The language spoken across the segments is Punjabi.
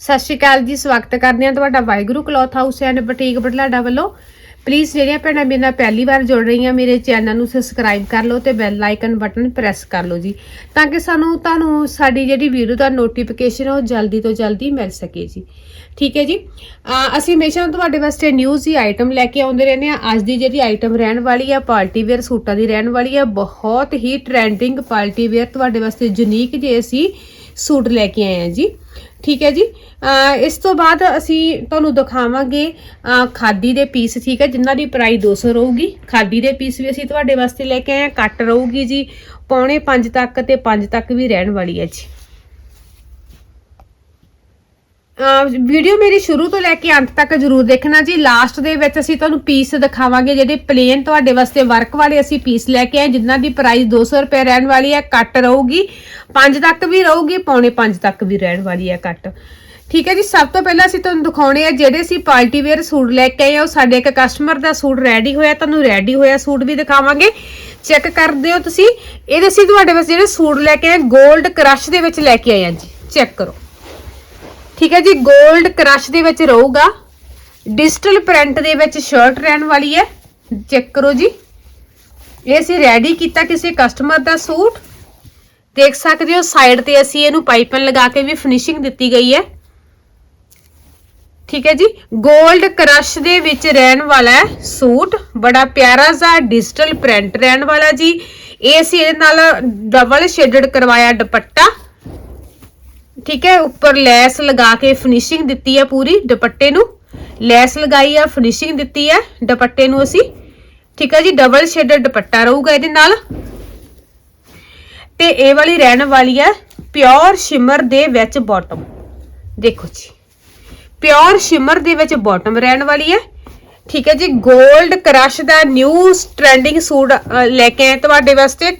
ਸਤਿ ਸ਼੍ਰੀ ਅਕਾਲ ਜੀ, ਸਵਾਗਤ ਕਰਦੇ ਹਾਂ ਤੁਹਾਡਾ Waheguru cloth house and boutique Budhlada ਵੱਲੋਂ। ਪਲੀਜ਼ ਜਿਹੜੀਆਂ ਭੈਣਾਂ ਮੇਰੇ ਨਾਲ ਪਹਿਲੀ ਵਾਰ ਜੁੜ ਰਹੀਆਂ, ਮੇਰੇ ਚੈਨਲ ਨੂੰ ਸਬਸਕ੍ਰਾਈਬ ਕਰ ਲਓ ਤੇ ਬੈਲ ਆਈਕਨ ਬਟਨ ਪ੍ਰੈਸ ਕਰ ਲਓ ਜੀ, ਤਾਂ ਕਿ ਸਾਨੂੰ ਤੁਹਾਨੂੰ ਸਾਡੀ ਜਿਹੜੀ ਵੀਡੀਓ ਦਾ ਨੋਟੀਫਿਕੇਸ਼ਨ ਉਹ ਜਲਦੀ ਤੋਂ ਜਲਦੀ ਮਿਲ ਸਕੇ ਜੀ। ਠੀਕ ਹੈ ਜੀ? ਅਸੀਂ ਹਮੇਸ਼ਾ ਤੁਹਾਡੇ ਵਾਸਤੇ ਨਿਊਜ਼ ਹੀ ਆਈਟਮ ਲੈ ਕੇ ਆਉਂਦੇ ਰਹਿੰਦੇ ਆ ਅੱਜ ਦੀ ਜਿਹੜੀ ਆਈਟਮ ਰਹਿਣ ਵਾਲੀ ਆ, ਪਾਰਟੀ ਵੇਅਰ ਸੂਟਾਂ ਦੀ ਰਹਿਣ ਵਾਲੀ ਆ, ਬਹੁਤ ਹੀ ਟ੍ਰੈਂਡਿੰਗ ਪਾਰਟੀ ਵੇਅਰ ਤੁਹਾਡੇ ਵਾਸਤੇ ਯੂਨੀਕ ਜੇ ਅਸੀਂ ਸੂਟ ਲੈ ਕੇ ਆਏ ਆ ਜੀ। ਠੀਕ ਹੈ ਜੀ। ਇਸ ਤੋਂ ਬਾਅਦ ਅਸੀਂ ਤੁਹਾਨੂੰ ਦਿਖਾਵਾਂਗੇ ਖਾਦੀ ਦੇ ਪੀਸ, ਠੀਕ ਹੈ, ਜਿਨ੍ਹਾਂ ਦੀ ਪ੍ਰਾਈਸ 200 ਰਹੂਗੀ। ਖਾਦੀ ਦੇ ਪੀਸ ਵੀ ਅਸੀਂ ਤੁਹਾਡੇ ਵਾਸਤੇ ਲੈ ਕੇ ਆਏ ਆ। ਕੱਟ ਰਹੂਗੀ ਜੀ, ਪੌਣੇ 5 ਤੱਕ ਤੇ 5 ਤੱਕ ਵੀ ਰਹਿਣ ਵਾਲੀ ਹੈ ਜੀ। ਵੀਡੀਓ ਮੇਰੀ ਸ਼ੁਰੂ ਤੋਂ ਲੈ ਕੇ ਅੰਤ ਤੱਕ ਜਰੂਰ ਦੇਖਣਾ ਜੀ। ਲਾਸਟ ਦੇ ਵਿੱਚ ਅਸੀਂ ਤੁਹਾਨੂੰ ਪੀਸ ਦਿਖਾਵਾਂਗੇ ਜਿਹੜੇ ਪਲੇਨ ਤੁਹਾਡੇ ਵਾਸਤੇ ਵਰਕ ਵਾਲੇ ਅਸੀਂ ਪੀਸ ਲੈ ਕੇ ਆਏ, ਜਿਨ੍ਹਾਂ ਦੀ ਪ੍ਰਾਈਸ 200 ਰੁਪਏ ਰਹਿਣ ਵਾਲੀ ਹੈ ਕੱਟ ਰਹੂਗੀ। 5 ਤੱਕ ਵੀ ਰਹੂਗੀ, ਪੌਣੇ 5 ਤੱਕ ਵੀ ਰਹਿਣ ਵਾਲੀ ਹੈ ਕੱਟ ਠੀਕ ਹੈ ਜੀ, ਸਭ ਤੋਂ ਪਹਿਲਾਂ ਅਸੀਂ ਤੁਹਾਨੂੰ ਦਿਖਾਉਣੇ ਆ ਜਿਹੜੇ ਅਸੀਂ ਪਾਰਟੀ ਵੇਅਰ ਸੂਟ ਲੈ ਕੇ ਆਏ ਆ। ਉਹ ਸਾਡੇ ਇੱਕ ਕਸਟਮਰ ਦਾ ਸੂਟ ਰੈਡੀ ਹੋਇਆ, ਤੁਹਾਨੂੰ ਰੈਡੀ ਹੋਇਆ ਸੂਟ ਵੀ ਦਿਖਾਵਾਂਗੇ। ਚੈੱਕ ਕਰਦੇ ਹੋ ਤੁਸੀਂ। ਇਹਦੇ ਅਸੀਂ ਤੁਹਾਡੇ ਵਾਸਤੇ ਜਿਹੜੇ ਸੂਟ ਲੈ ਕੇ ਆਏ 골ਡ ਕ੍ਰਸ਼ ਦੇ ਵਿੱਚ ਲੈ ਕੇ ਆਏ ਆ ਜੀ। ਚੈੱਕ ਕਰੋ। ਠੀਕ ਹੈ ਜੀ 골ਡ ਕ੍ਰਸ਼ ਦੇ ਵਿੱਚ ਰਹੂਗਾ। ਡਿਜੀਟਲ ਪ੍ਰਿੰਟ ਦੇ ਵਿੱਚ ਸ਼ਰਟ ਰਹਿਣ ਵਾਲੀ ਹੈ। ਚੈੱਕ ਕਰੋ ਜੀ। ਇਹ ਅਸੀਂ ਰੈਡੀ ਕੀਤਾ ਕਿਸੇ ਕਸਟਮਰ ਦਾ ਸੂਟ। ਦੇਖ ਸਕਦੇ ਹੋ ਸਾਈਡ ਤੇ ਅਸੀਂ ਇਹਨੂੰ ਪਾਈਪਨ ਲਗਾ ਕੇ ਵੀ ਫਿਨਿਸ਼ਿੰਗ ਦਿੱਤੀ ਗਈ ਹੈ। ਠੀਕ ਹੈ ਜੀ 골ਡ ਕ੍ਰਸ਼ ਦੇ ਵਿੱਚ ਰਹਿਣ ਵਾਲਾ ਹੈ ਸੂਟ। ਬੜਾ ਪਿਆਰਾ ਜਿਹਾ ਡਿਜੀਟਲ ਪ੍ਰਿੰਟ ਰਹਿਣ ਵਾਲਾ ਜੀ। ਇਹ ਅਸੀਂ ਇਹਦੇ ਨਾਲ ਡਬਲ ਸ਼ੇਡਡ ਕਰਵਾਇਆ ਦੁਪੱਟਾ। ਠੀਕ ਹੈ, ਉੱਪਰ ਲੈਸ ਲਗਾ ਕੇ ਫਿਨਿਸ਼ਿੰਗ ਦਿੱਤੀ ਹੈ ਪੂਰੀ ਦੁਪੱਟੇ ਨੂੰ। ਲੈਸ ਲਗਾਈ ਹੈ ਫਿਨਿਸ਼ਿੰਗ ਦਿੱਤੀ ਹੈ ਦੁਪੱਟੇ ਨੂੰ ਅਸੀਂ। ਠੀਕ ਹੈ ਜੀ ਡਬਲ ਸ਼ੇਡਡ ਦੁਪੱਟਾ ਰਹੂਗਾ ਇਹਦੇ ਨਾਲ। ਤੇ ਇਹ ਵਾਲੀ ਰਹਿਣ ਵਾਲੀ ਹੈ ਪਿਓਰ ਸ਼ਿਮਰ ਦੇ ਵਿੱਚ ਬਾਟਮ ਦੇਖੋ ਜੀ, ਪਿਓਰ ਸ਼ਿਮਰ ਦੇ ਵਿੱਚ ਬਾਟਮ ਰਹਿਣ ਵਾਲੀ ਹੈ। ਠੀਕ ਹੈ ਜੀ 골ਡ ਕ੍ਰਸ਼ ਦਾ ਨਿਊ ਟ੍ਰੈਂਡਿੰਗ ਸੂਟ ਲੈ ਕੇ ਆਏ ਤੁਹਾਡੇ ਵਾਸਤੇ।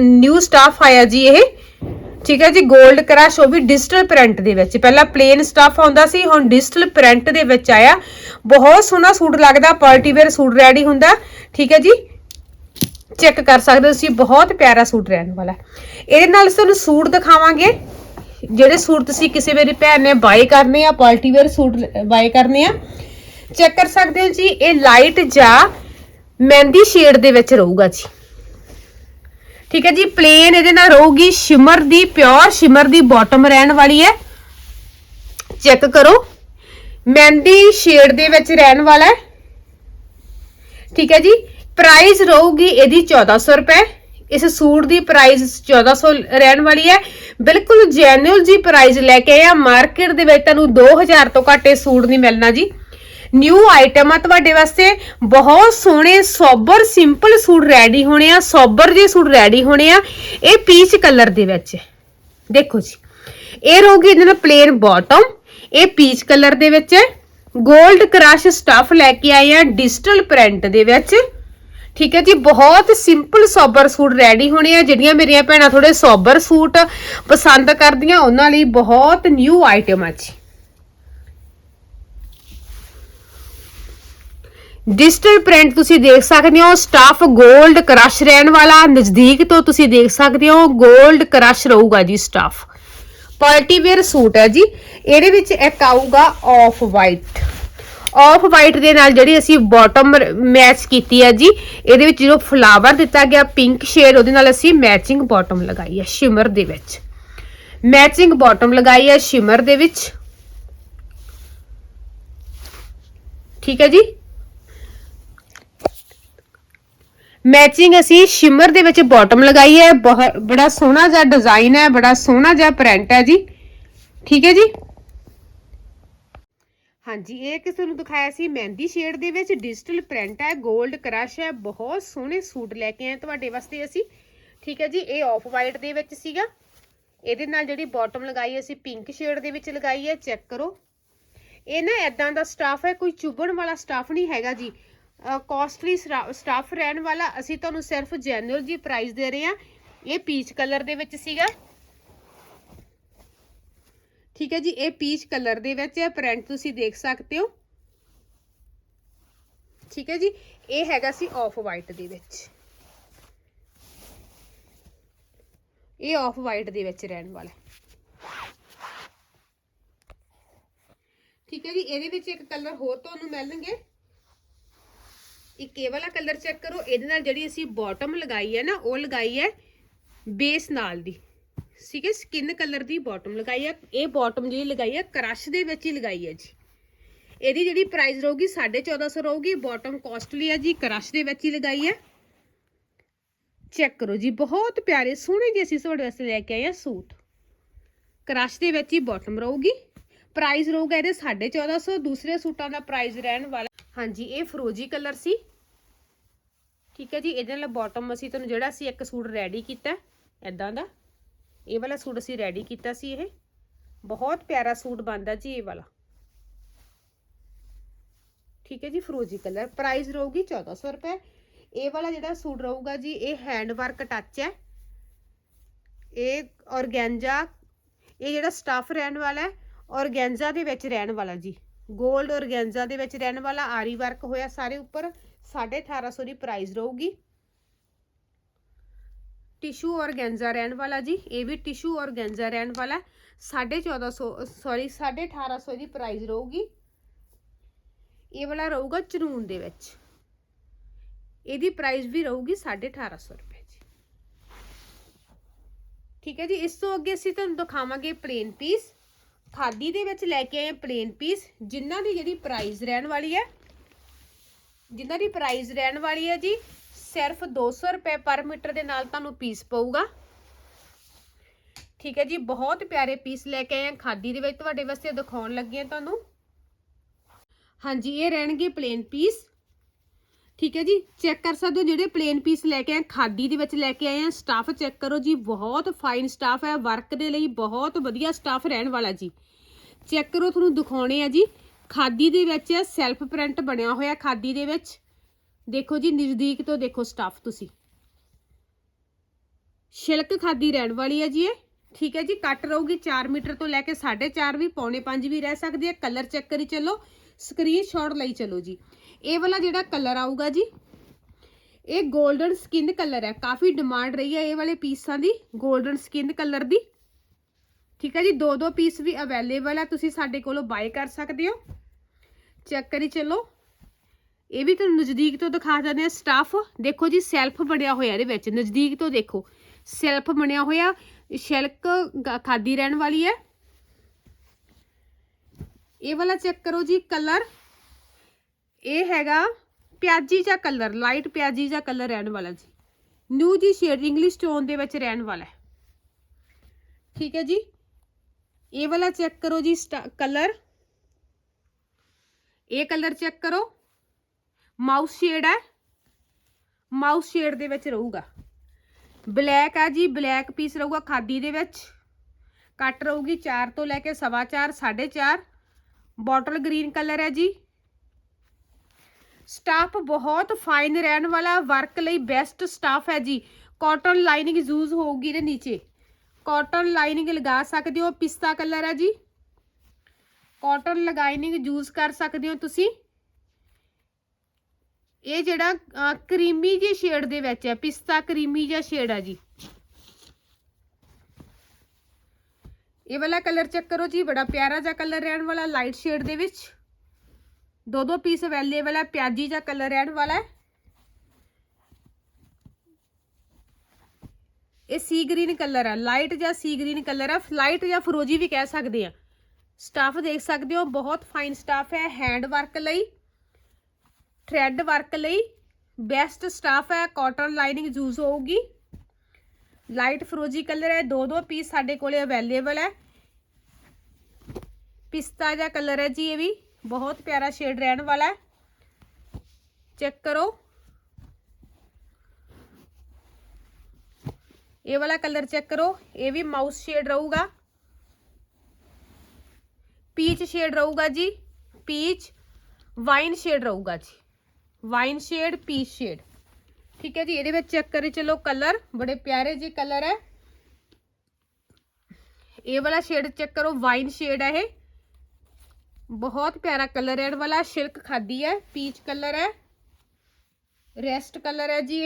ਨਿਊ ਸਟਾਫ ਆਇਆ ਜੀ ਇਹ। ਠੀਕ ਹੈ ਜੀ 골ਡ ਕ੍ਰਸ਼ ਉਹ ਵੀ ਡਿਜੀਟਲ ਪ੍ਰਿੰਟ ਦੇ ਵਿੱਚ। ਪਹਿਲਾਂ ਪਲੇਨ ਸਟਾਫ ਆਉਂਦਾ ਸੀ, ਹੁਣ ਡਿਜੀਟਲ ਪ੍ਰਿੰਟ ਦੇ ਵਿੱਚ ਆਇਆ। ਬਹੁਤ ਸੋਹਣਾ ਸੂਟ ਲੱਗਦਾ ਪਾਰਟੀ ਵੇਅਰ ਸੂਟ ਰੈਡੀ ਹੁੰਦਾ। ਠੀਕ ਹੈ ਜੀ ਚੈੱਕ ਕਰ ਸਕਦੇ ਹੋ ਤੁਸੀਂ, ਬਹੁਤ ਪਿਆਰਾ ਸੂਟ ਰਹਿਣ ਵਾਲਾ। ਇਹਦੇ ਨਾਲ ਤੁਹਾਨੂੰ ਸੂਟ ਦਿਖਾਵਾਂਗੇ। ਜਿਹੜੇ ਸੂਟ ਤੁਸੀਂ ਕਿਸੇ ਮੇਰੀ ਭੈਣ ਨੇ ਬਾਏ ਕਰਨੇ ਆ ਪਾਰਟੀ ਵੇਅਰ ਸੂਟ ਬਾਏ ਕਰਨੇ ਆ ਚੈੱਕ ਕਰ ਸਕਦੇ ਹੋ ਜੀ, ਇਹ ਲਾਈਟ ਜਾਂ ਮਹਿੰਦੀ ਸ਼ੇਡ ਦੇ ਵਿੱਚ ਰਹੂਗਾ ਜੀ। ਠੀਕ ਹੈ ਜੀ ਪਲੇਨ ਇਹਦੇ ਨਾਲ ਰਹੂਗੀ ਸ਼ਿਮਰ ਦੀ ਪਿਓਰ ਸ਼ਿਮਰ ਦੀ ਬਾਟਮ ਰਹਿਣ ਵਾਲੀ ਹੈ। ਚੈੱਕ ਕਰੋ। ਮਹਿੰਦੀ ਸ਼ੇਡ ਦੇ ਵਿੱਚ ਰਹਿਣ ਵਾਲਾ ਹੈ। ਠੀਕ ਹੈ ਜੀ ਪ੍ਰਾਈਸ ਰਹੂਗੀ ਇਹਦੀ 1400 ਰੁਪਏ। ਇਸ ਸੂਟ ਦੀ ਪ੍ਰਾਈਸ 1400 ਰਹਿਣ ਵਾਲੀ ਹੈ। ਬਿਲਕੁਲ ਜੈਨੂਅਲ ਜੀ ਪ੍ਰਾਈਸ ਲੈ ਕੇ ਆਇਆ। ਮਾਰਕੀਟ ਦੇ ਵਿੱਚ ਤੁਹਾਨੂੰ 2000 ਤੋਂ ਘੱਟ ਇਹ ਸੂਟ ਨਹੀਂ ਮਿਲਣਾ ਜੀ। ਨਿਊ ਆਈਟਮ ਆ ਤੁਹਾਡੇ ਵਾਸਤੇ। ਬਹੁਤ ਸੋਹਣੇ ਸੋਬਰ ਸਿੰਪਲ ਸੂਟ ਰੈਡੀ ਹੋਣੇ ਆ, ਸੋਬਰ ਜੇ ਸੂਟ ਰੈਡੀ ਹੋਣੇ ਆ। ਇਹ ਪੀਚ ਕਲਰ ਦੇ ਵਿੱਚ ਦੇਖੋ ਜੀ। ਇਹ ਰਹੂਗੀ ਇਹਦੇ ਨਾਲ ਪਲੇਨ ਬਾਟਮ ਇਹ ਪੀਚ ਕਲਰ ਦੇ ਵਿੱਚ ਹੈ। 골ਡ ਕ੍ਰਸ਼ ਸਟਫ ਲੈ ਕੇ ਆਏ ਆ ਡਿਜੀਟਲ ਪ੍ਰਿੰਟ ਦੇ ਵਿੱਚ। ਠੀਕ ਹੈ ਜੀ। ਬਹੁਤ ਸਿੰਪਲ ਸੋਬਰ ਸੂਟ ਰੈਡੀ ਹੋਣੇ ਆ। ਜਿਹੜੀਆਂ ਮੇਰੀਆਂ ਭੈਣਾਂ ਥੋੜੇ ਸੋਬਰ ਸੂਟ ਪਸੰਦ ਕਰਦੀਆਂ, ਉਹਨਾਂ ਲਈ ਬਹੁਤ ਨਿਊ ਆਈਟਮ ਆ ਜੀ। ਡਿਜੀਟਲ ਪ੍ਰਿੰਟ ਤੁਸੀਂ ਦੇਖ ਸਕਦੇ ਹੋ ਸਟਾਫ 골ਡ ਕਰਸ਼ ਰਹਿਣ ਵਾਲਾ, ਨਜ਼ਦੀਕ ਤੋਂ ਤੁਸੀਂ ਦੇਖ ਸਕਦੇ ਹੋ 골ਡ ਕਰਸ਼ ਰਹੂਗਾ ਜੀ ਸਟਾਫ ਪਾਰਟੀ ਵੇਅਰ ਸੂਟ ਹੈ ਜੀ, ਇਹਦੇ ਵਿੱਚ ਇੱਕ ਆਊਗਾ ਆਫ ਵਾਈਟ ਆਫ ਵਾਈਟ ਦੇ ਨਾਲ ਜਿਹੜੀ ਅਸੀਂ ਬਾਟਮ ਮੈਚ ਕੀਤੀ ਹੈ ਜੀ, ਇਹਦੇ ਵਿੱਚ ਜੋ ਫਲਾਵਰ ਦਿੱਤਾ ਗਿਆ ਪਿੰਕ ਸ਼ੇਡ ਉਹਦੇ ਨਾਲ ਅਸੀਂ ਮੈਚਿੰਗ ਬਾਟਮ ਲਗਾਈ ਹੈ ਸ਼ਿਮਰ ਦੇ ਵਿੱਚ। ਮੈਚਿੰਗ ਬਾਟਮ ਲਗਾਈ ਹੈ ਸ਼ਿਮਰ ਦੇ ਵਿੱਚ। ਠੀਕ ਹੈ ਜੀ? ਮੈਚਿੰਗ ਅਸੀਂ ਸ਼ਿਮਰ ਦੇ ਵਿੱਚ ਬਾਟਮ ਲਗਾਈ ਹੈ। ਬਹੁਤ ਬੜਾ ਸੋਹਣਾ ਜਿਹਾ ਡਿਜ਼ਾਈਨ ਹੈ, ਬੜਾ ਸੋਹਣਾ ਜਿਹਾ ਪ੍ਰਿੰਟ ਹੈ ਜੀ। ਠੀਕ ਹੈ ਜੀ? ਹਾਂਜੀ, ਇਹ ਕਿ ਤੁਹਾਨੂੰ ਦਿਖਾਇਆ ਸੀ? ਮਹਿੰਦੀ ਸ਼ੇਡ ਦੇ ਵਿੱਚ ਡਿਜੀਟਲ ਪ੍ਰਿੰਟ ਹੈ 골ਡ ਕ੍ਰਸ਼ ਹੈ। ਬਹੁਤ ਸੋਹਣੇ ਸੂਟ ਲੈ ਕੇ ਆਏ ਤੁਹਾਡੇ ਵਾਸਤੇ ਅਸੀਂ। ਠੀਕ ਹੈ ਜੀ, ਇਹ ਆਫ ਵਾਈਟ ਦੇ ਵਿੱਚ ਸੀਗਾ। ਇਹਦੇ ਨਾਲ ਜਿਹੜੀ ਬਾਟਮ ਲਗਾਈ ਅਸੀਂ ਪਿੰਕ ਸ਼ੇਡ ਦੇ ਵਿੱਚ ਲਗਾਈ ਹੈ। ਚੈੱਕ ਕਰੋ। ਇਹ ਨਾ ਐਦਾਂ ਦਾ ਸਟਾਫ ਹੈ, ਕੋਈ ਚੁਭਣ ਵਾਲਾ ਸਟਾਫ ਨਹੀਂ ਹੈਗਾ ਜੀ। ਕਾਸਟਲੀ ਸਟਾਫ ਰਹਿਣ ਵਾਲਾ, ਅਸੀਂ ਤੁਹਾਨੂੰ ਸਿਰਫ ਜੈਨੂਅਲ ਜੀ ਪ੍ਰਾਈਸ ਦੇ ਰਹੇ ਹਾਂ। ਇਹ ਪੀਚ ਕਲਰ ਦੇ ਵਿੱਚ ਸੀਗਾ। ਠੀਕ ਹੈ ਜੀ, ਇਹ ਪੀਚ ਕਲਰ ਦੇ ਵਿੱਚ ਹੈ। ਪ੍ਰਿੰਟ ਤੁਸੀਂ ਦੇਖ ਸਕਦੇ ਹੋ। ਠੀਕ ਹੈ ਜੀ, ਇਹ ਹੈਗਾ ਸੀ ਆਫ ਵਾਈਟ ਦੇ ਵਿੱਚ। ਇਹ ਆਫ ਵਾਈਟ ਦੇ ਵਿੱਚ ਰਹਿਣ ਵਾਲਾ। ਠੀਕ ਹੈ ਜੀ, ਇਹਦੇ ਵਿੱਚ ਇੱਕ ਕਲਰ ਹੋਰ ਤੁਹਾਨੂੰ ਮਿਲਣਗੇ। ਇੱਕ ਇਹ ਵਾਲਾ ਕਲਰ ਚੈੱਕ ਕਰੋ, ਇਹਦੇ ਨਾਲ ਜਿਹੜੀ ਅਸੀਂ ਬਾਟਮ ਲਗਾਈ ਹੈ ਨਾ, ਉਹ ਲਗਾਈ ਹੈ ਬੇਸ ਨਾਲ ਦੀ। ਠੀਕ ਹੈ ਸਕਿਨ ਕਲਰ ਦੀ ਬਾਟਮ ਲਗਾਈ ਹੈ, ਇਹ ਬਾਟਮ ਜਿਹੜੀ ਲਗਾਈ ਹੈ ਕ੍ਰਸ਼ ਦੇ ਵਿੱਚ ਹੀ ਲਗਾਈ ਹੈ ਜੀ। ਇਹਦੀ ਜਿਹੜੀ ਪ੍ਰਾਈਸ ਰਹੂਗੀ 1450 ਰਹੂਗੀ ਬਾਟਮ ਕਾਸਟਲੀ ਹੈ ਜੀ ਕ੍ਰਸ਼ ਦੇ ਵਿੱਚ ਹੀ ਲਗਾਈ ਹੈ। ਚੈੱਕ ਕਰੋ ਜੀ, ਬਹੁਤ ਪਿਆਰੇ, ਸੋਹਣੇ ਜਿਹੇ ਅਸੀਂ ਤੁਹਾਡੇ ਵਾਸਤੇ ਲੈ ਕੇ ਆਏ ਆ ਸੂਟ। ਕ੍ਰਸ਼ ਦੇ ਵਿੱਚ ਹੀ ਬਾਟਮ ਰਹੂਗੀ। ਪ੍ਰਾਈਸ ਰਹੂਗਾ ਇਹਦੇ 1450 ਦੂਸਰੇ ਸੂਟਾਂ ਦਾ ਪ੍ਰਾਈਸ ਰਹਿਣ ਵਾਲਾ। ਹਾਂਜੀ, ਇਹ ਫਰੋਜੀ ਕਲਰ ਸੀ। ਠੀਕ ਹੈ ਜੀ, ਇਹਦੇ ਨਾਲ ਬਾਟਮ ਅਸੀਂ ਤੁਹਾਨੂੰ ਜਿਹੜਾ ਸੀ ਇੱਕ ਸੂਟ ਰੈਡੀ ਕੀਤਾ ਐਦਾਂ ਦਾ। ਇਹ ਵਾਲਾ ਸੂਟ ਅਸੀਂ ਰੈਡੀ ਕੀਤਾ ਸੀ ਇਹ। ਬਹੁਤ ਪਿਆਰਾ ਸੂਟ ਬਣਦਾ ਜੀ ਇਹ ਵਾਲਾ। ਠੀਕ ਹੈ ਜੀ, ਫਰੋਜੀ ਕਲਰ। ਪ੍ਰਾਈਸ ਰਹੂਗੀ 1400 ਰੁਪਏ। ਇਹ ਵਾਲਾ ਜਿਹੜਾ ਸੂਟ ਰਹੂਗਾ ਜੀ, ਇਹ ਹੈਂਡ ਵਰਕ ਟੱਚ ਹੈ। ਇਹ ਔਰਗੈਂਜਾ ਇਹ ਜਿਹੜਾ ਸਟਫ ਰਹਿਣ ਵਾਲਾ ਹੈ ਔਰਗੈਂਜਾ ਦੇ ਵਿੱਚ ਰਹਿਣ ਵਾਲਾ ਜੀ। 골ਡ ਔਰਗੈਂਜਾ ਦੇ ਵਿੱਚ ਰਹਿਣ ਵਾਲਾ, ਆਰੀ ਵਰਕ ਹੋਇਆ ਸਾਰੇ ਉੱਪਰ। 1850 ਦੀ ਪ੍ਰਾਈਸ ਰਹੂਗੀ। ਟਿਸ਼ੂ ਔਰਗੈਂਜਾ ਰਹਿਣ ਵਾਲਾ ਜੀ, ਇਹ ਵੀ ਟਿਸ਼ੂ ਔਰਗੈਂਜਾ ਰਹਿਣ ਵਾਲਾ 1450 ਸੌਰੀ 1850 ਦੀ ਪ੍ਰਾਈਸ ਰਹੂਗੀ। ਇਹ ਵਾਲਾ ਰਹੂਗਾ ਚਨੂਨ ਦੇ ਵਿੱਚ। ਇਹਦੀ ਪ੍ਰਾਈਸ ਵੀ ਰਹੂਗੀ 1850 ਰੁਪਏ ਜੀ। ਠੀਕ ਹੈ ਜੀ, ਇਸ ਤੋਂ ਅੱਗੇ ਅਸੀਂ ਤੁਹਾਨੂੰ ਦਿਖਾਵਾਂਗੇ ਪਲੇਨ ਪੀਸ ਖਾਦੀ ਦੇ ਵਿੱਚ ਲੈ ਕੇ ਆਏ ਪਲੇਨ ਪੀਸ ਜਿਨ੍ਹਾਂ ਦੀ ਜਿਹੜੀ ਪ੍ਰਾਈਸ ਰਹਿਣ ਵਾਲੀ ਹੈ ਜਿਨ੍ਹਾਂ ਦੀ ਪ੍ਰਾਈਸ ਰਹਿਣ ਵਾਲੀ ਹੈ ਜੀ, ਸਿਰਫ 200 ਰੁਪਏ ਪਰ ਮੀਟਰ ਦੇ ਨਾਲ ਤੁਹਾਨੂੰ ਪੀਸ ਪਊਗਾ। ਠੀਕ ਹੈ ਜੀ, ਬਹੁਤ ਪਿਆਰੇ ਪੀਸ ਲੈ ਕੇ ਆਏ ਹਾਂ। ਖਾਦੀ ਦੇ ਵਿੱਚ ਤੁਹਾਡੇ ਵਾਸਤੇ ਦਿਖਾਉਣ ਲੱਗੇ ਹਾਂ ਤੁਹਾਨੂੰ। ਹਾਂਜੀ, ਇਹ ਰਹਿਣਗੇ ਪਲੇਨ ਪੀਸ ਠੀਕ ਹੈ ਜੀ ਚੈੱਕ ਕਰ ਸਕਦੇ ਹੋ ਜਿਹੜੇ ਪਲੇਨ ਪੀਸ ਲੈ ਕੇ ਆਏ ਖਾਦੀ ਦੇ ਵਿੱਚ ਲੈ ਕੇ ਆਏ ਆ ਸਟਾਫ ਚੈੱਕ ਕਰੋ ਜੀ, ਬਹੁਤ ਫਾਈਨ ਸਟਾਫ ਹੈ। ਵਰਕ ਦੇ ਲਈ ਬਹੁਤ ਵਧੀਆ ਸਟਾਫ ਰਹਿਣ ਵਾਲਾ ਜੀ। ਚੈੱਕ ਕਰੋ, ਤੁਹਾਨੂੰ ਦਿਖਾਉਣੇ ਆ ਜੀ। ਖਾਦੀ ਦੇ ਵਿੱਚ ਸੈਲਫ ਪ੍ਰਿੰਟ ਬਣਿਆ ਹੋਇਆ ਖਾਦੀ ਦੇ ਵਿੱਚ। ਦੇਖੋ ਜੀ, ਨਜ਼ਦੀਕ ਤੋਂ ਦੇਖੋ ਸਟਾਫ ਤੁਸੀਂ। ਸ਼ਿਲਕ ਖਾਦੀ ਰਹਿਣ ਵਾਲੀ ਹੈ ਜੀ ਇਹ। ਠੀਕ ਹੈ ਜੀ, ਕੱਟ ਰਹੂਗੀ 4 ਮੀਟਰ ਤੋਂ ਲੈ ਕੇ 4.5 ਵੀ, ਪੌਣੇ 5 ਵੀ ਰਹਿ ਸਕਦੀ ਹੈ ਕਲਰ ਚੈੱਕ ਕਰੀ ਚੱਲੋ ਸਕਰੀਨਸ਼ਾਟ ਲਈ ਚੱਲੋ ਜੀ। ਇਹ ਵਾਲਾ ਜਿਹੜਾ ਕਲਰ ਆਊਗਾ ਜੀ, ਇਹ 골ਡਨ ਸਕਿਨ ਕਲਰ ਹੈ। ਕਾਫੀ ਡਿਮਾਂਡ ਰਹੀ ਹੈ ਇਹ ਵਾਲੇ ਪੀਸਾਂ ਦੀ 골ਡਨ ਸਕਿਨ ਕਲਰ ਦੀ। ਠੀਕ ਹੈ ਜੀ, ਦੋ ਦੋ ਪੀਸ ਵੀ ਅਵੇਲੇਬਲ ਹੈ ਤੁਸੀਂ ਸਾਡੇ ਕੋਲੋਂ ਬਾਏ ਕਰ ਸਕਦੇ ਹੋ। ਚੈੱਕ ਕਰੀ ਚੱਲੋ। ਇਹ ਵੀ ਤੁਹਾਨੂੰ ਨਜ਼ਦੀਕ ਤੋਂ ਦਿਖਾ ਦਿੰਦੇ ਆ ਸਟਾਫ ਦੇਖੋ ਜੀ ਸੈਲਫ ਬਣਿਆ ਹੋਇਆ ਇਹਦੇ ਵਿੱਚ, ਨਜ਼ਦੀਕ ਤੋਂ ਦੇਖੋ। ਸੈਲਫ ਬਣਿਆ ਹੋਇਆ, ਸ਼ਿਲਕ ਗ- ਖਾਦੀ ਰਹਿਣ ਵਾਲੀ ਹੈ। ਇਹ ਵਾਲਾ ਚੈੱਕ ਕਰੋ ਜੀ ਕਲਰ ਇਹ ਹੈਗਾ ਪਿਆਜੀ ਜਾਂ ਕਲਰ ਲਾਈਟ ਪਿਆਜੀ ਜਾਂ ਕਲਰ ਰਹਿਣ ਵਾਲਾ ਜੀ। ਨਿਊ ਜੀ ਸ਼ੇਡ ਇੰਗਲਿਸ਼ ਟੋਨ ਦੇ ਵਿੱਚ ਰਹਿਣ ਵਾਲਾ ਹੈ। ਠੀਕ ਹੈ ਜੀ। ਇਹ ਵਾਲਾ ਚੈੱਕ ਕਰੋ ਜੀ ਕਲਰ ਇਹ ਕਲਰ ਚੈੱਕ ਕਰੋ। ਮਾਊਸ ਸ਼ੇਡ ਹੈ। ਮਾਊਸ ਸ਼ੇਡ ਦੇ ਵਿੱਚ ਰਹੂਗਾ। ਬਲੈਕ ਆ ਜੀ ਬਲੈਕ ਪੀਸ ਰਹੂਗਾ ਖਾਦੀ ਦੇ ਵਿੱਚ। ਕੱਟ ਰਹੂਗੀ 4 ਤੋਂ ਲੈ ਕੇ 4.5 4.5 ਬੋਟਲ ਗ੍ਰੀਨ ਕਲਰ ਹੈ ਜੀ। ਸਟਾਫ ਬਹੁਤ ਫਾਈਨ ਰਹਿਣ ਵਾਲਾ ਵਰਕ ਲਈ ਬੈਸਟ ਸਟਾਫ ਹੈ ਜੀ। ਕਾਟਨ ਲਾਈਨਿੰਗ ਯੂਜ਼ ਹੋਊਗੀ ਇਹਦੇ ਨੀਚੇ। ਕਾਟਨ ਲਾਈਨਿੰਗ ਲਗਾ ਸਕਦੇ ਹੋ, ਪਿਸਤਾ ਕਲਰ ਹੈ ਜੀ। ਕਾਟਨ ਲਗਾਈਨਿੰਗ ਯੂਜ਼ ਕਰ ਸਕਦੇ ਹੋ ਤੁਸੀਂ। ਇਹ ਜਿਹੜਾ ਕਰੀਮੀ ਜਿਹੀ ਸ਼ੇਡ ਦੇ ਵਿੱਚ ਹੈ, ਪਿਸਤਾ ਕਰੀਮੀ ਜਿਹਾ ਸ਼ੇਡ ਹੈ ਜੀ। ਇਹ ਵਾਲਾ ਕਲਰ ਚੈੱਕ ਕਰੋ ਜੀ, ਬੜਾ ਪਿਆਰਾ ਜਿਹਾ ਕਲਰ ਰਹਿਣ ਵਾਲਾ ਲਾਈਟ ਸ਼ੇਡ ਦੇ ਵਿੱਚ। ਦੋ ਦੋ ਪੀਸ ਅਵੇਲੇਬਲ ਹੈ, ਪਿਆਜੀ ਜਿਹਾ ਕਲਰ ਰਹਿਣ ਵਾਲਾ ਹੈ। ਇਹ ਸੀ ਗ੍ਰੀਨ ਕਲਰ ਆ। ਲਾਈਟ ਜਾਂ ਸੀ ਗ੍ਰੀਨ ਕਲਰ ਆ। ਲਾਈਟ ਜਾਂ ਫਰੋਜੀ ਵੀ ਕਹਿ ਸਕਦੇ ਆ। ਸਟਾਫ ਦੇਖ ਸਕਦੇ ਹੋ, ਬਹੁਤ ਫਾਈਨ ਸਟਾਫ ਹੈ। ਹੈਂਡ ਵਰਕ ਲਈ ਥ੍ਰੈਡ ਵਰਕ ਲਈ ਬੈਸਟ ਸਟਾਫ ਹੈ। ਕਾਟਨ ਲਾਈਨਿੰਗ ਯੂਜ਼ ਹੋਊਗੀ। ਲਾਈਟ ਫਰੋਜੀ ਕਲਰ ਹੈ। ਦੋ ਦੋ ਪੀਸ ਸਾਡੇ ਕੋਲੇ ਅਵੇਲੇਬਲ ਹੈ। ਪਿਸਤਾ ਜਿਹਾ ਕਲਰ ਹੈ ਜੀ ਇਹ ਵੀ। ਬਹੁਤ ਪਿਆਰਾ ਸ਼ੇਡ ਰਹਿਣ ਵਾਲਾ ਹੈ। ਚੈੱਕ ਕਰੋ। ਇਹ ਵਾਲਾ ਕਲਰ ਚੈੱਕ ਕਰੋ ਇਹ ਵੀ ਮਾਊਸ ਸ਼ੇਡ ਰਹੂਗਾ ਪੀਚ ਸ਼ੇਡ ਰਹੂਗਾ ਜੀ ਪੀਚ ਵਾਈਨ ਸ਼ੇਡ ਰਹੂਗਾ ਜੀ ਵਾਈਨ ਸ਼ੇਡ ਪੀਚ ਸ਼ੇਡ ਠੀਕ ਹੈ ਜੀ ਇਹਦੇ ਵਿੱਚ ਚੈੱਕ ਕਰੇ ਚਲੋ ਕਲਰ ਬੜੇ ਪਿਆਰੇ ਜੀ ਕਲਰ ਹੈ ਇਹ ਵਾਲਾ ਸ਼ੇਡ ਚੈੱਕ ਕਰੋ ਵਾਈਨ ਸ਼ੇਡ ਹੈ ਇਹ ਬਹੁਤ ਪਿਆਰਾ ਕਲਰ ਹੈ ਇਹ ਵਾਲਾ ਸ਼ਿਲਕ ਖਾਦੀ ਹੈ ਪੀਚ ਕਲਰ ਹੈ ਰੈਸਟ ਕਲਰ ਹੈ ਜੀ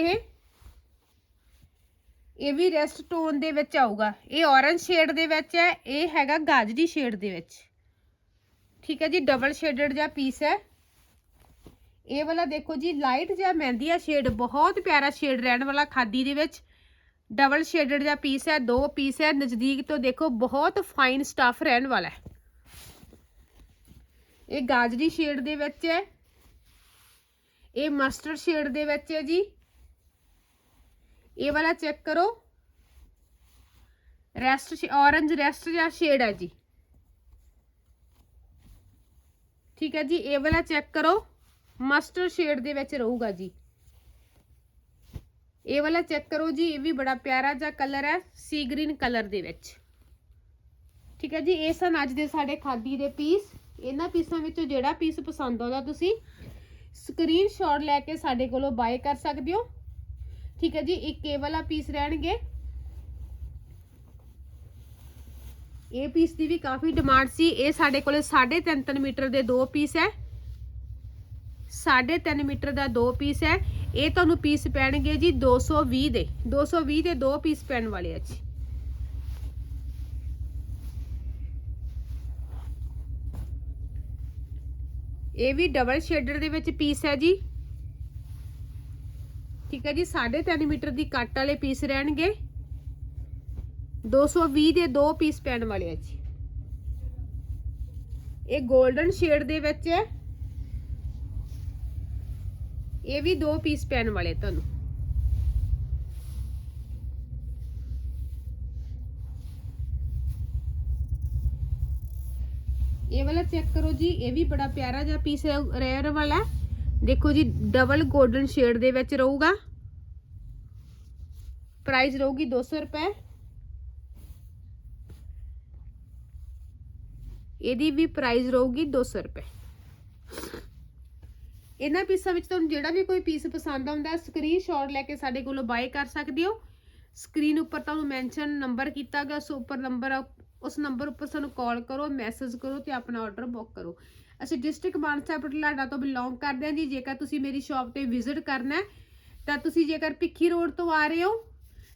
ਇਹ ਵੀ ਰੈਸਟ ਟੋਨ ਦੇ ਵਿੱਚ ਆਊਗਾ। ਇਹ ਔਰੰਜ ਸ਼ੇਡ ਦੇ ਵਿੱਚ ਹੈ, ਇਹ ਹੈਗਾ ਗਾਜਰੀ ਸ਼ੇਡ ਦੇ ਵਿੱਚ। ਠੀਕ ਹੈ ਜੀ ਡਬਲ ਸ਼ੇਡਡ ਜਿਹਾ ਪੀਸ ਹੈ। ਇਹ ਵਾਲਾ ਦੇਖੋ ਜੀ ਲਾਈਟ ਜਿਹਾ ਮਹਿੰਦੀਆ ਸ਼ੇਡ ਬਹੁਤ ਪਿਆਰਾ ਸ਼ੇਡ ਰਹਿਣ ਵਾਲਾ ਖਾਦੀ ਦੇ ਵਿੱਚ। ਡਬਲ ਸ਼ੇਡਡ ਜਿਹਾ ਪੀਸ ਹੈ, ਦੋ ਪੀਸ ਹੈ, ਨਜ਼ਦੀਕ ਤੋਂ ਦੇਖੋ ਬਹੁਤ ਫਾਈਨ ਸਟਫ ਰਹਿਣ ਵਾਲਾ ਹੈ। ਇਹ ਗਾਜਰੀ ਸ਼ੇਡ ਦੇ ਵਿੱਚ ਹੈ। ਇਹ ਮਸਟਰਡ ਸ਼ੇਡ ਦੇ ਵਿੱਚ ਹੈ ਜੀ। ਇਹ ਵਾਲਾ ਚੈੱਕ ਕਰੋ। ਰੈਸਟ ਔਰੰਜ ਰੈਸਟ ਜਾਂ ਸ਼ੇਡ ਹੈ ਜੀ। ਠੀਕ ਹੈ ਜੀ, ਇਹ ਵਾਲਾ ਚੈੱਕ ਕਰੋ। ਮਸਟਰਡ ਸ਼ੇਡ ਦੇ ਵਿੱਚ ਰਹੂਗਾ ਜੀ। ਇਹ ਵਾਲਾ ਚੈੱਕ ਕਰੋ ਜੀ, ਇਹ ਵੀ ਬੜਾ ਪਿਆਰਾ ਜਿਹਾ ਕਲਰ ਹੈ ਸੀ ਗ੍ਰੀਨ ਕਲਰ ਦੇ ਵਿੱਚ। ਠੀਕ ਹੈ ਜੀ, ਇਹ ਸਨ ਅੱਜ ਦੇ ਸਾਡੇ ਖਾਦੀ ਦੇ ਪੀਸ ਇਹਨਾਂ ਪੀਸਾਂ ਵਿੱਚੋਂ ਜਿਹੜਾ ਪੀਸ ਪਸੰਦ ਆਉਂਦਾ ਤੁਸੀਂ ਸਕਰੀਨਸ਼ਾਟ ਲੈ ਕੇ ਸਾਡੇ ਕੋਲੋਂ ਬਾਏ ਕਰ ਸਕਦੇ ਹੋ। ਠੀਕ ਹੈ ਜੀ, ਇੱਕ ਇਹ ਵਾਲਾ ਪੀਸ ਰਹਿਣਗੇ। ਇਹ ਪੀਸ ਦੀ ਵੀ ਕਾਫੀ ਡਿਮਾਂਡ ਸੀ। ਇਹ ਸਾਡੇ ਕੋਲੇ 3.5 ਮੀਟਰ ਦੇ ਦੋ ਪੀਸ ਹੈ। 3.5 ਮੀਟਰ ਦਾ ਦੋ ਪੀਸ ਹੈ। ਇਹ ਤੁਹਾਨੂੰ ਪੀਸ ਪੈਣਗੇ ਜੀ 220 ਦੇ। 220 ਦੇ ਦੋ ਪੀਸ ਪੈਣ ਵਾਲੇ ਆ ਜੀ। ਇਹ ਵੀ ਡਬਲ ਸ਼ੇਡਰ ਦੇ ਵਿੱਚ ਪੀਸ ਹੈ ਜੀ। ਠੀਕ ਹੈ ਜੀ 3.5 ਮੀਟਰ ਦੀ ਕੱਟ ਵਾਲੇ ਪੀਸ ਰਹਿਣਗੇ। 220 ਦੇ ਦੋ ਪੀਸ ਪੈਣ ਵਾਲੇ ਆ ਜੀ। ਇਹ 골ਡਨ ਸ਼ੇਡ ਦੇ ਵਿੱਚ ਹੈ। ਇਹ ਵੀ ਦੋ ਪੀਸ ਪੈਣ ਵਾਲੇ ਤੁਹਾਨੂੰ। ਇਹ ਵਾਲਾ ਚੈੱਕ ਕਰੋ ਜੀ, ਇਹ ਵੀ ਬੜਾ ਪਿਆਰਾ ਜਿਹਾ ਪੀਸ ਰੇਅਰ ਵਾਲਾ ਦੇਖੋ ਜੀ ਡਬਲ 골ਡਨ ਸ਼ੇਡ ਦੇ ਵਿੱਚ ਰਹੂਗਾ। ਪ੍ਰਾਈਸ ਰਹੂਗੀ 200 ਰੁਪਏ। ਇਹਦੀ ਵੀ ਪ੍ਰਾਈਸ ਰਹੂਗੀ 200 ਰੁਪਏ। ਇਹਨਾਂ ਪੀਸਾਂ ਵਿੱਚ ਤੁਹਾਨੂੰ ਜਿਹੜਾ ਵੀ ਕੋਈ ਪੀਸ ਪਸੰਦ ਆਉਂਦਾ ਹੈ ਸਕਰੀਨਸ਼ਾਟ ਲੈ ਕੇ ਸਾਡੇ ਕੋਲੋਂ ਬਾਏ ਕਰ ਸਕਦੇ ਹੋ। ਸਕਰੀਨ ਉੱਪਰ ਤੁਹਾਨੂੰ ਮੈਂਸ਼ਨ ਨੰਬਰ ਕੀਤਾ ਗਿਆ ਸੋ ਉੱਪਰ ਨੰਬਰ ਉਸ ਨੰਬਰ ਉੱਪਰ ਸਾਨੂੰ ਕਾਲ ਕਰੋ ਮੈਸੇਜ ਕਰੋ ਤੇ ਆਪਣਾ ਆਰਡਰ ਬੁੱਕ ਕਰੋ। ਅਸੀਂ ਡਿਸਟ੍ਰਿਕਟ ਮਾਨਸਾ ਬਟਲਾਡਾ ਤੋਂ ਬਿਲੋਂਗ ਕਰਦੇ ਹਾਂ ਜੀ। ਜੇਕਰ ਤੁਸੀਂ ਮੇਰੀ ਸ਼ਾਪ ਤੇ ਵਿਜ਼ਿਟ ਕਰਨਾ ਤਾਂ ਤੁਸੀਂ ਜੇਕਰ ਭਿੱਖੀ ਰੋਡ ਤੋਂ ਆ ਰਹੇ ਹੋ,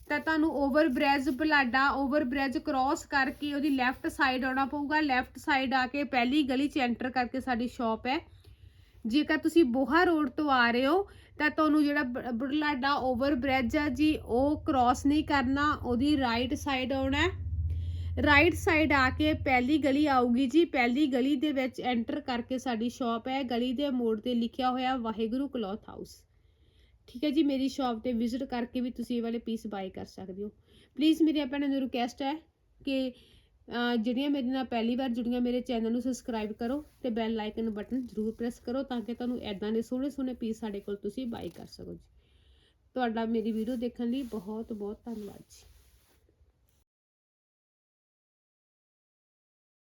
ਤਾਂ ਤੁਹਾਨੂੰ over bridge ਬਲਾਡਾ over bridge cross ਕਰਕੇ ਉਹਦੀ ਲੈਫਟ ਸਾਈਡ ਆਉਣਾ ਪਊਗਾ। ਲੈਫਟ ਸਾਈਡ ਆ ਕੇ ਪਹਿਲੀ ਗਲੀ 'ਚ ਐਂਟਰ ਕਰਕੇ ਸਾਡੀ ਸ਼ਾਪ ਹੈ। ਜੇਕਰ ਤੁਸੀਂ ਬੋਹਾ ਰੋਡ ਤੋਂ ਆ ਰਹੇ ਹੋ, ਤਾਂ ਤੁਹਾਨੂੰ ਜਿਹੜਾ ਬ- ਬੁਢਲਾਡਾ ਓਵਰ ਬ੍ਰਿਜ ਆ ਜੀ, ਉਹ ਕ੍ਰਾਸ ਨਹੀਂ ਕਰਨਾ, ਉਹਦੀ ਰਾਈਟ ਸਾਈਡ ਆਉਣਾ ਰਾਈਟ ਸਾਈਡ ਆ ਕੇ ਪਹਿਲੀ ਗਲੀ ਆਊਗੀ ਜੀ, ਪਹਿਲੀ ਗਲੀ ਦੇ ਵਿੱਚ ਐਂਟਰ ਕਰਕੇ ਸਾਡੀ ਸ਼ਾਪ ਹੈ। ਗਲੀ ਦੇ ਮੋੜ ਤੇ ਲਿਖਿਆ ਹੋਇਆ ਵਾਹਿਗੁਰੂ ਕਲੌਥ ਹਾਊਸ ਠੀਕ ਹੈ ਜੀ, ਮੇਰੀ ਸ਼ਾਪ ਤੇ ਵਿਜ਼ਿਟ ਕਰਕੇ ਵੀ ਤੁਸੀਂ ਇਹ ਵਾਲੇ ਪੀਸ ਬਾਏ ਕਰ ਸਕਦੇ ਹੋ। ਪਲੀਜ਼ ਮੇਰੀ ਭੈਣਾਂ ਨੂੰ ਰਿਕੁਐਸਟ ਹੈ ਕਿ ਜਿਹੜੀਆਂ ਮੇਰੇ ਨਾਲ ਪਹਿਲੀ ਵਾਰ ਜੁੜੀਆਂ ਮੇਰੇ ਚੈਨਲ ਨੂੰ ਸਬਸਕ੍ਰਾਈਬ ਕਰੋ ਤੇ ਬੈਲ ਆਈਕਨ ਬਟਨ ਜ਼ਰੂਰ ਪ੍ਰੈਸ ਕਰੋ ਤਾਂ ਕਿ ਤੁਹਾਨੂੰ ਐਦਾਂ ਦੇ ਸੋਹਣੇ ਸੋਹਣੇ ਪੀਸ ਸਾਡੇ ਕੋਲ ਤੁਸੀਂ ਬਾਏ ਕਰ ਸਕੋ ਜੀ। ਤੁਹਾਡਾ ਮੇਰੀ ਵੀਡੀਓ ਦੇਖਣ ਲਈ ਬਹੁਤ ਬਹੁਤ ਧੰਨਵਾਦ ਜੀ।